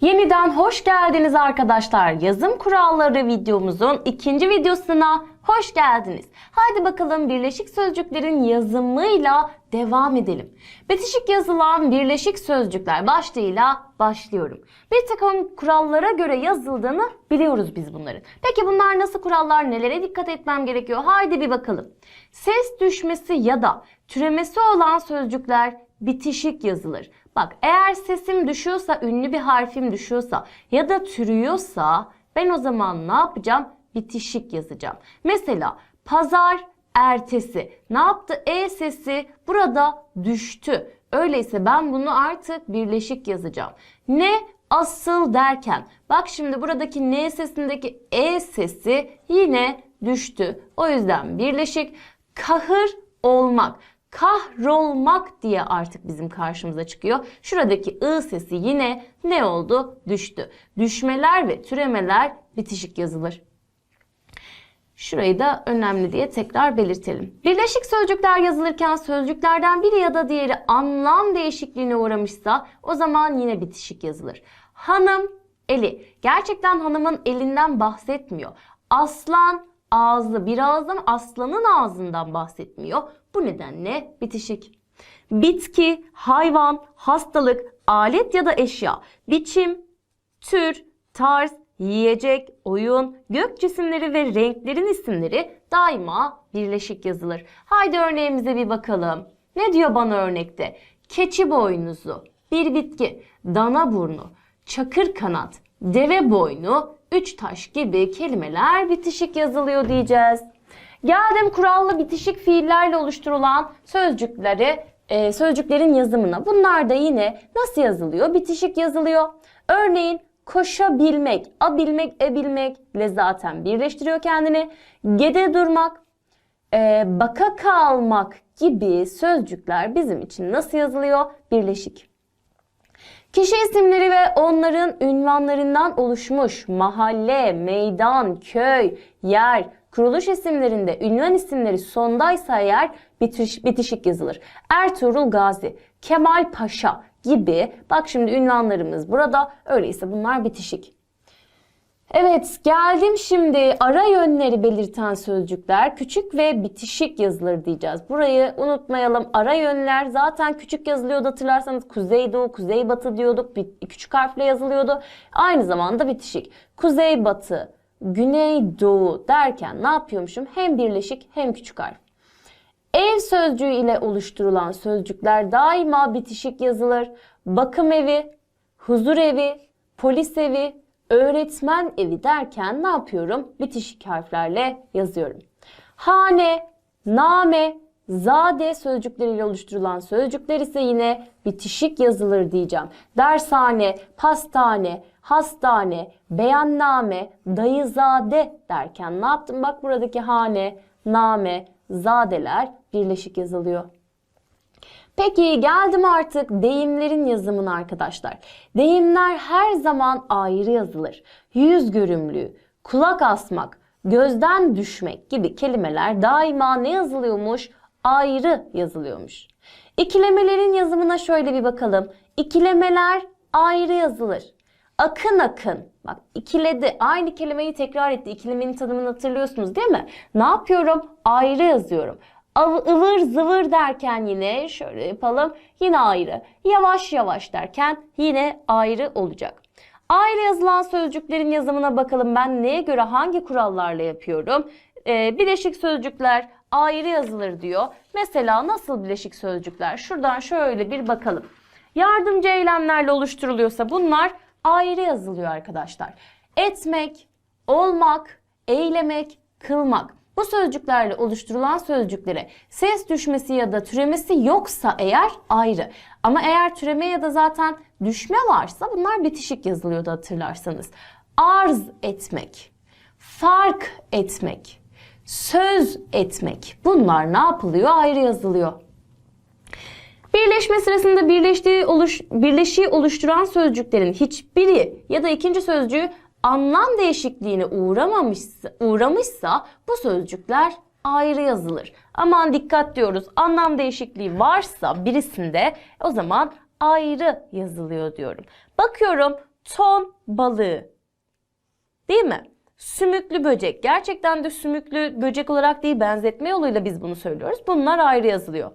Yeniden hoş geldiniz arkadaşlar. Yazım kuralları videomuzun ikinci videosuna hoş geldiniz. Haydi bakalım birleşik sözcüklerin yazımıyla devam edelim. Bitişik yazılan birleşik sözcükler başlığıyla başlıyorum. Bir takım kurallara göre yazıldığını biliyoruz biz bunların. Peki bunlar nasıl kurallar? Nelere dikkat etmem gerekiyor? Haydi bir bakalım. Ses düşmesi ya da türemesi olan sözcükler bitişik yazılır. Bak eğer sesim düşüyorsa, ünlü bir harfim düşüyorsa ya da türüyorsa ben o zaman ne yapacağım? Bitişik yazacağım. Mesela pazar ertesi. Ne yaptı? E sesi burada düştü. Öyleyse ben bunu artık birleşik yazacağım. Ne asıl derken bak şimdi buradaki N sesindeki E sesi yine düştü. O yüzden birleşik kahır olmak kahrolmak diye artık bizim karşımıza çıkıyor. Şuradaki ı sesi yine ne oldu? Düştü. Düşmeler ve türemeler bitişik yazılır. Şurayı da önemli diye tekrar belirtelim. Birleşik sözcükler yazılırken sözcüklerden biri ya da diğeri anlam değişikliğine uğramışsa o zaman yine bitişik yazılır. Hanım eli. Gerçekten hanımın elinden bahsetmiyor. Aslan ağzı. Birazdan aslanın ağzından bahsetmiyor. Bu nedenle bitişik. Bitki, hayvan, hastalık, alet ya da eşya, biçim, tür, tarz, yiyecek, oyun, gök cisimleri ve renklerin isimleri daima birleşik yazılır. Haydi örneğimize bir bakalım. Ne diyor bana örnekte? Keçi boynuzu, bir bitki, dana burnu, çakır kanat, deve boynu, üç taş gibi kelimeler bitişik yazılıyor diyeceğiz. Geldim kurallı bitişik fiillerle oluşturulan sözcükleri, e, sözcüklerin yazımına. Bunlar da yine nasıl yazılıyor? Bitişik yazılıyor. Örneğin koşabilmek, abilmek, ebilmekle zaten birleştiriyor kendini. Gede durmak, e, baka kalmak gibi sözcükler bizim için nasıl yazılıyor? Birleşik. Kişi isimleri ve onların ünvanlarından oluşmuş mahalle, meydan, köy, yer, kuruluş isimlerinde ünvan isimleri sondaysa eğer bitiş, bitişik yazılır. Ertuğrul Gazi, Kemal Paşa gibi bak şimdi ünvanlarımız burada öyleyse bunlar bitişik. Evet geldim şimdi ara yönleri belirten sözcükler küçük ve bitişik yazılır diyeceğiz. Burayı unutmayalım. Ara yönler zaten küçük yazılıyordu hatırlarsanız kuzeydoğu, kuzeybatı diyorduk. Küçük harfle yazılıyordu. Aynı zamanda bitişik. Kuzeybatı, güneydoğu derken ne yapıyormuşum? Hem birleşik hem küçük harf. Ev sözcüğü ile oluşturulan sözcükler daima bitişik yazılır. Bakım evi, huzur evi, polis evi, öğretmen evi derken ne yapıyorum? Bitişik harflerle yazıyorum. Hane, name, zade sözcükleriyle oluşturulan sözcükler ise yine bitişik yazılır diyeceğim. Dershane, pastane, hastane, beyanname, dayızade derken ne yaptım? Bak buradaki hane, name, zadeler birleşik yazılıyor. Peki geldim artık deyimlerin yazımına arkadaşlar. Deyimler her zaman ayrı yazılır. Yüz görümlüğü, kulak asmak, gözden düşmek gibi kelimeler daima ne yazılıyormuş? Ayrı yazılıyormuş. İkilemelerin yazımına şöyle bir bakalım. İkilemeler ayrı yazılır. Akın akın. Bak ikiledi. Aynı kelimeyi tekrar etti. İkilemenin tanımını hatırlıyorsunuz değil mi? Ne yapıyorum? Ayrı yazıyorum. Av- ıvır zıvır derken yine şöyle yapalım. Yine ayrı. Yavaş yavaş derken yine ayrı olacak. Ayrı yazılan sözcüklerin yazımına bakalım. Ben neye göre hangi kurallarla yapıyorum? Ee, bileşik sözcükler ayrı yazılır diyor. Mesela nasıl bileşik sözcükler? Şuradan şöyle bir bakalım. Yardımcı eylemlerle oluşturuluyorsa bunlar ayrı yazılıyor arkadaşlar. Etmek, olmak, eylemek, kılmak. Bu sözcüklerle oluşturulan sözcüklere ses düşmesi ya da türemesi yoksa eğer ayrı. Ama eğer türeme ya da zaten düşme varsa bunlar bitişik yazılıyordu hatırlarsanız. Arz etmek, fark etmek, söz etmek bunlar ne yapılıyor? Ayrı yazılıyor. Birleşme sırasında birleştiği oluş, birleşiği oluşturan sözcüklerin hiçbiri ya da ikinci sözcüğü anlam değişikliğine uğramamışsa, uğramışsa bu sözcükler ayrı yazılır. Aman dikkat diyoruz. Anlam değişikliği varsa birisinde o zaman ayrı yazılıyor diyorum. Bakıyorum ton balığı. Değil mi? Sümüklü böcek. Gerçekten de sümüklü böcek olarak değil benzetme yoluyla biz bunu söylüyoruz. Bunlar ayrı yazılıyor.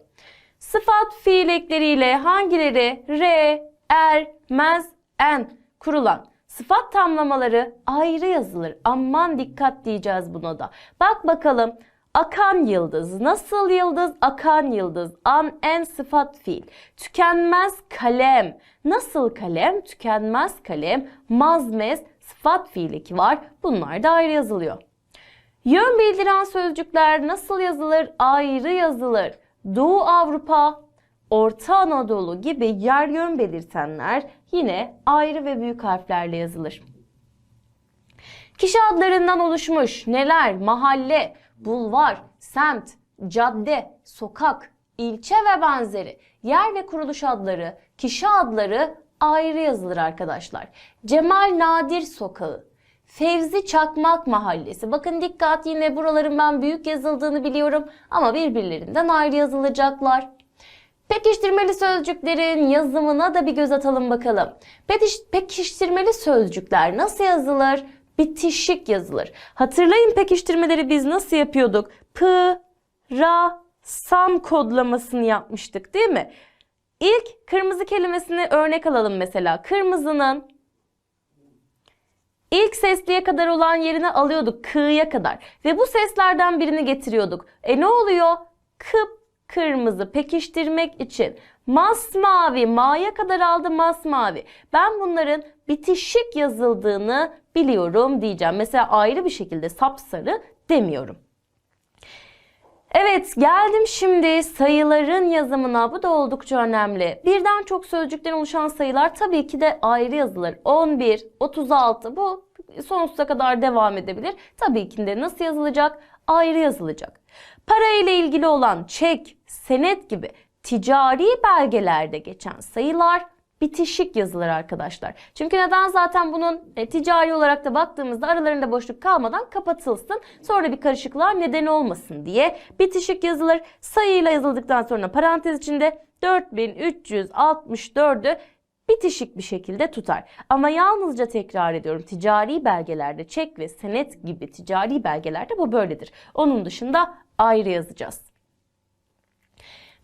Sıfat fiil ekleriyle hangileri re, er, mez, en kurulan sıfat tamlamaları ayrı yazılır. Aman dikkat diyeceğiz buna da. Bak bakalım Akan yıldız. Nasıl yıldız? Akan yıldız. An en sıfat fiil. Tükenmez kalem. Nasıl kalem? Tükenmez kalem. Mazmez sıfat fiil eki var. Bunlar da ayrı yazılıyor. Yön bildiren sözcükler nasıl yazılır? Ayrı yazılır. Doğu Avrupa, Orta Anadolu gibi yer yön belirtenler yine ayrı ve büyük harflerle yazılır. Kişi adlarından oluşmuş neler? Mahalle, bulvar, semt, cadde, sokak, ilçe ve benzeri yer ve kuruluş adları, kişi adları ayrı yazılır arkadaşlar. Cemal Nadir Sokağı, Fevzi Çakmak Mahallesi. Bakın dikkat yine buraların ben büyük yazıldığını biliyorum ama birbirlerinden ayrı yazılacaklar. Pekiştirmeli sözcüklerin yazımına da bir göz atalım bakalım. Petiş, pekiştirmeli sözcükler nasıl yazılır? Bitişik yazılır. Hatırlayın pekiştirmeleri biz nasıl yapıyorduk? P, ra, sam kodlamasını yapmıştık değil mi? İlk kırmızı kelimesini örnek alalım mesela. Kırmızının ilk sesliye kadar olan yerine alıyorduk kı'ya kadar. Ve bu seslerden birini getiriyorduk. E ne oluyor? Kıp kırmızı pekiştirmek için masmavi ma'ya kadar aldı masmavi. Ben bunların bitişik yazıldığını biliyorum diyeceğim. Mesela ayrı bir şekilde sapsarı demiyorum. Evet geldim şimdi sayıların yazımına. Bu da oldukça önemli. Birden çok sözcükten oluşan sayılar tabii ki de ayrı yazılır. 11, 36 bu sonsuza kadar devam edebilir. Tabii ki de nasıl yazılacak? Ayrı yazılacak. Para ile ilgili olan çek, senet gibi ticari belgelerde geçen sayılar bitişik yazılır arkadaşlar. Çünkü neden zaten bunun e, ticari olarak da baktığımızda aralarında boşluk kalmadan kapatılsın. Sonra bir karışıklığa neden olmasın diye bitişik yazılır. Sayıyla yazıldıktan sonra parantez içinde 4364'ü bitişik bir şekilde tutar. Ama yalnızca tekrar ediyorum ticari belgelerde çek ve senet gibi ticari belgelerde bu böyledir. Onun dışında ayrı yazacağız.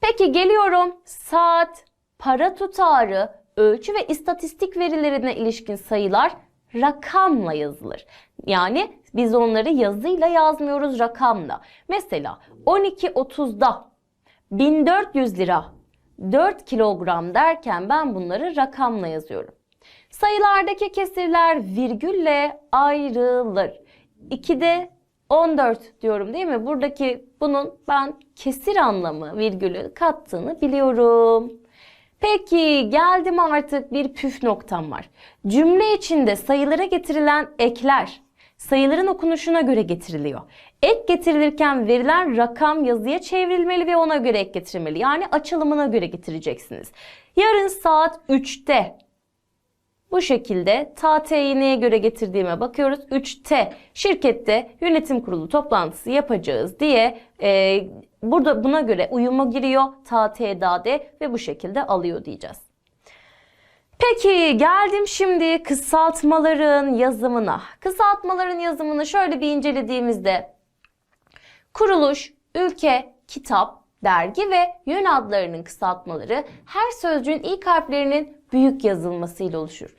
Peki geliyorum saat, para tutarı, ölçü ve istatistik verilerine ilişkin sayılar rakamla yazılır. Yani biz onları yazıyla yazmıyoruz rakamla. Mesela 12.30'da 1400 lira 4 kilogram derken ben bunları rakamla yazıyorum. Sayılardaki kesirler virgülle ayrılır. 2'de 14 diyorum değil mi? Buradaki bunun ben kesir anlamı virgülü kattığını biliyorum. Peki geldim artık bir püf noktam var. Cümle içinde sayılara getirilen ekler sayıların okunuşuna göre getiriliyor. Ek getirilirken verilen rakam yazıya çevrilmeli ve ona göre ek getirilmeli. Yani açılımına göre getireceksiniz. Yarın saat 3'te bu şekilde TT'yi neye göre getirdiğime bakıyoruz. 3T şirkette yönetim kurulu toplantısı yapacağız diye e, burada buna göre uyuma giriyor. TT'dade ve bu şekilde alıyor diyeceğiz. Peki geldim şimdi kısaltmaların yazımına. Kısaltmaların yazımını şöyle bir incelediğimizde kuruluş, ülke, kitap, dergi ve yön adlarının kısaltmaları her sözcüğün ilk harflerinin büyük yazılmasıyla oluşur.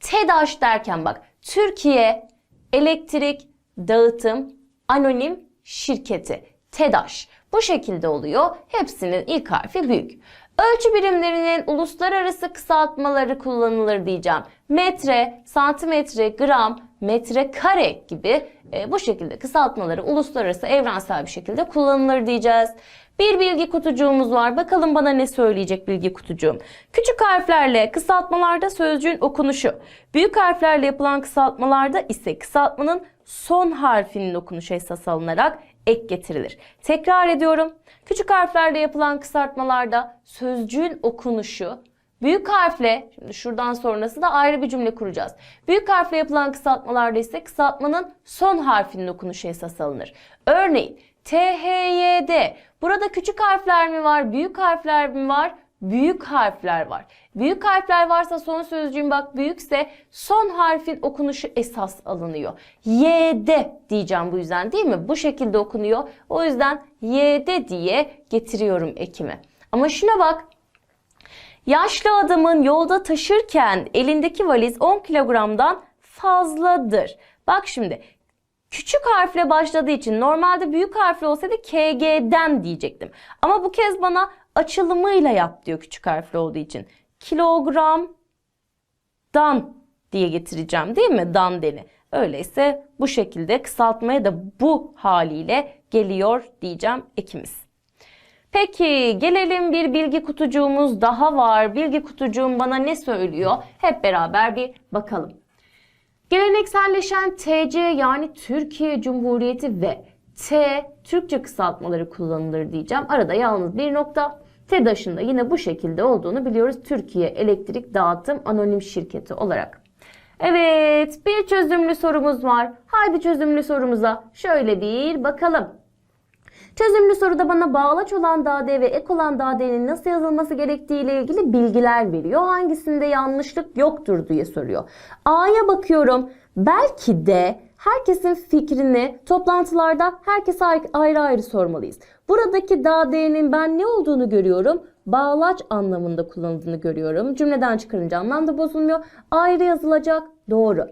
TEDAŞ derken bak Türkiye Elektrik Dağıtım Anonim Şirketi TEDAŞ bu şekilde oluyor. Hepsinin ilk harfi büyük. Ölçü birimlerinin uluslararası kısaltmaları kullanılır diyeceğim. Metre, santimetre, gram, metre kare gibi e, bu şekilde kısaltmaları uluslararası evrensel bir şekilde kullanılır diyeceğiz. Bir bilgi kutucuğumuz var. Bakalım bana ne söyleyecek bilgi kutucuğum. Küçük harflerle kısaltmalarda sözcüğün okunuşu. Büyük harflerle yapılan kısaltmalarda ise kısaltmanın son harfinin okunuşu esas alınarak ek getirilir. Tekrar ediyorum. Küçük harflerle yapılan kısaltmalarda sözcüğün okunuşu Büyük harfle, şimdi şuradan sonrası da ayrı bir cümle kuracağız. Büyük harfle yapılan kısaltmalarda ise kısaltmanın son harfinin okunuşu esas alınır. Örneğin THYD. Burada küçük harfler mi var, büyük harfler mi var? büyük harfler var. Büyük harfler varsa son sözcüğün bak büyükse son harfin okunuşu esas alınıyor. Y'de diyeceğim bu yüzden değil mi? Bu şekilde okunuyor. O yüzden Y'de diye getiriyorum ekimi. Ama şuna bak. Yaşlı adamın yolda taşırken elindeki valiz 10 kilogramdan fazladır. Bak şimdi küçük harfle başladığı için normalde büyük harfle olsaydı KG'den diyecektim. Ama bu kez bana açılımıyla yap diyor küçük harfli olduğu için. Kilogramdan diye getireceğim değil mi? Dan deni. Öyleyse bu şekilde kısaltmaya da bu haliyle geliyor diyeceğim ekimiz. Peki gelelim bir bilgi kutucuğumuz daha var. Bilgi kutucuğum bana ne söylüyor? Hep beraber bir bakalım. Gelenekselleşen TC yani Türkiye Cumhuriyeti ve T Türkçe kısaltmaları kullanılır diyeceğim. Arada yalnız bir nokta. TEDAŞ'ın da yine bu şekilde olduğunu biliyoruz. Türkiye Elektrik Dağıtım Anonim Şirketi olarak. Evet, bir çözümlü sorumuz var. Haydi çözümlü sorumuza şöyle bir bakalım. Çözümlü soruda bana bağlaç olan dade ve ek olan dadenin nasıl yazılması gerektiği ile ilgili bilgiler veriyor. Hangisinde yanlışlık yoktur diye soruyor. A'ya bakıyorum. Belki de herkesin fikrini toplantılarda herkese ayrı ayrı sormalıyız. Buradaki dadenin ben ne olduğunu görüyorum? Bağlaç anlamında kullanıldığını görüyorum. Cümleden çıkarınca anlam da bozulmuyor. Ayrı yazılacak. Doğru.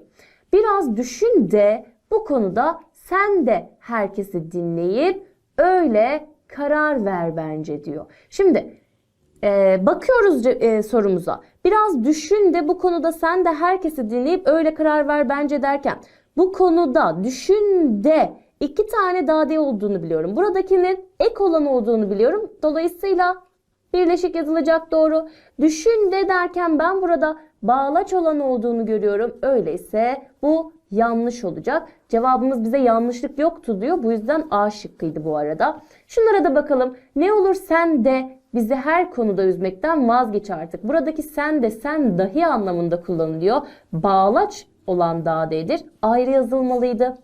Biraz düşün de bu konuda sen de herkesi dinleyip öyle karar ver bence diyor. Şimdi e, bakıyoruz e, sorumuza. Biraz düşün de bu konuda sen de herkesi dinleyip öyle karar ver bence derken bu konuda düşün de iki tane dade olduğunu biliyorum. Buradakinin ek olan olduğunu biliyorum. Dolayısıyla birleşik yazılacak doğru. Düşün de derken ben burada bağlaç olan olduğunu görüyorum. Öyleyse bu yanlış olacak. Cevabımız bize yanlışlık yoktu diyor. Bu yüzden A şıkkıydı bu arada. Şunlara da bakalım. Ne olur sen de bizi her konuda üzmekten vazgeç artık. Buradaki sen de sen dahi anlamında kullanılıyor. Bağlaç olan dadedir. Ayrı yazılmalıydı.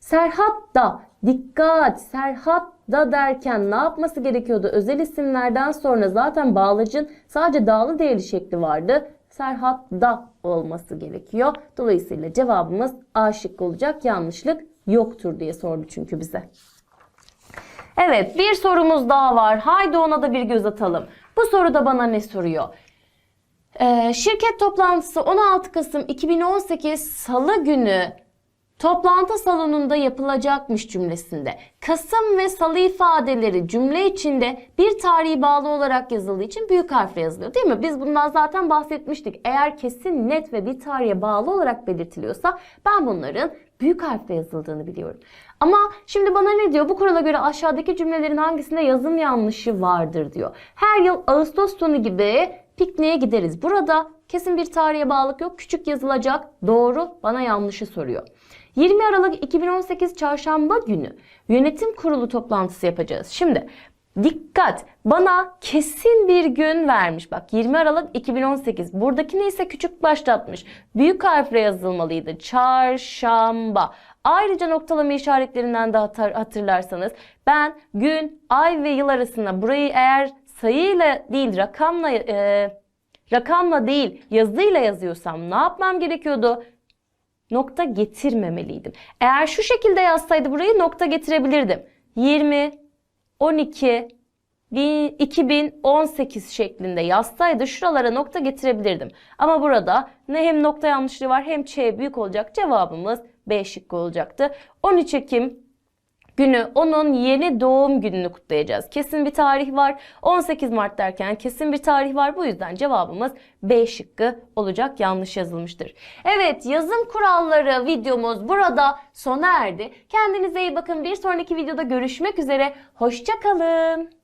Serhat da dikkat Serhat da derken ne yapması gerekiyordu? Özel isimlerden sonra zaten bağlacın sadece dağlı değerli şekli vardı. Serhat da olması gerekiyor. Dolayısıyla cevabımız A şıkkı olacak. Yanlışlık yoktur diye sordu çünkü bize. Evet bir sorumuz daha var. Haydi ona da bir göz atalım. Bu soruda bana ne soruyor? Ee, şirket toplantısı 16 Kasım 2018 Salı günü toplantı salonunda yapılacakmış cümlesinde. Kasım ve salı ifadeleri cümle içinde bir tarihi bağlı olarak yazıldığı için büyük harfle yazılıyor değil mi? Biz bundan zaten bahsetmiştik. Eğer kesin net ve bir tarihe bağlı olarak belirtiliyorsa ben bunların büyük harfle yazıldığını biliyorum. Ama şimdi bana ne diyor? Bu kurala göre aşağıdaki cümlelerin hangisinde yazım yanlışı vardır diyor. Her yıl Ağustos sonu gibi pikniğe gideriz. Burada kesin bir tarihe bağlılık yok. Küçük yazılacak. Doğru. Bana yanlışı soruyor. 20 Aralık 2018 Çarşamba günü yönetim kurulu toplantısı yapacağız. Şimdi dikkat bana kesin bir gün vermiş. Bak 20 Aralık 2018 buradakini ise küçük başlatmış. Büyük harfle yazılmalıydı. Çarşamba. Ayrıca noktalama işaretlerinden de hatırlarsanız ben gün, ay ve yıl arasında burayı eğer sayıyla değil rakamla e, rakamla değil yazıyla yazıyorsam ne yapmam gerekiyordu? Nokta getirmemeliydim. Eğer şu şekilde yazsaydı burayı nokta getirebilirdim. 20, 12, 2018 şeklinde yazsaydı şuralara nokta getirebilirdim. Ama burada ne hem nokta yanlışlığı var hem ç büyük olacak. Cevabımız B şıkkı olacaktı. 13 Ekim günü onun yeni doğum gününü kutlayacağız. Kesin bir tarih var. 18 Mart derken kesin bir tarih var. Bu yüzden cevabımız B şıkkı olacak. Yanlış yazılmıştır. Evet yazım kuralları videomuz burada sona erdi. Kendinize iyi bakın. Bir sonraki videoda görüşmek üzere. Hoşçakalın.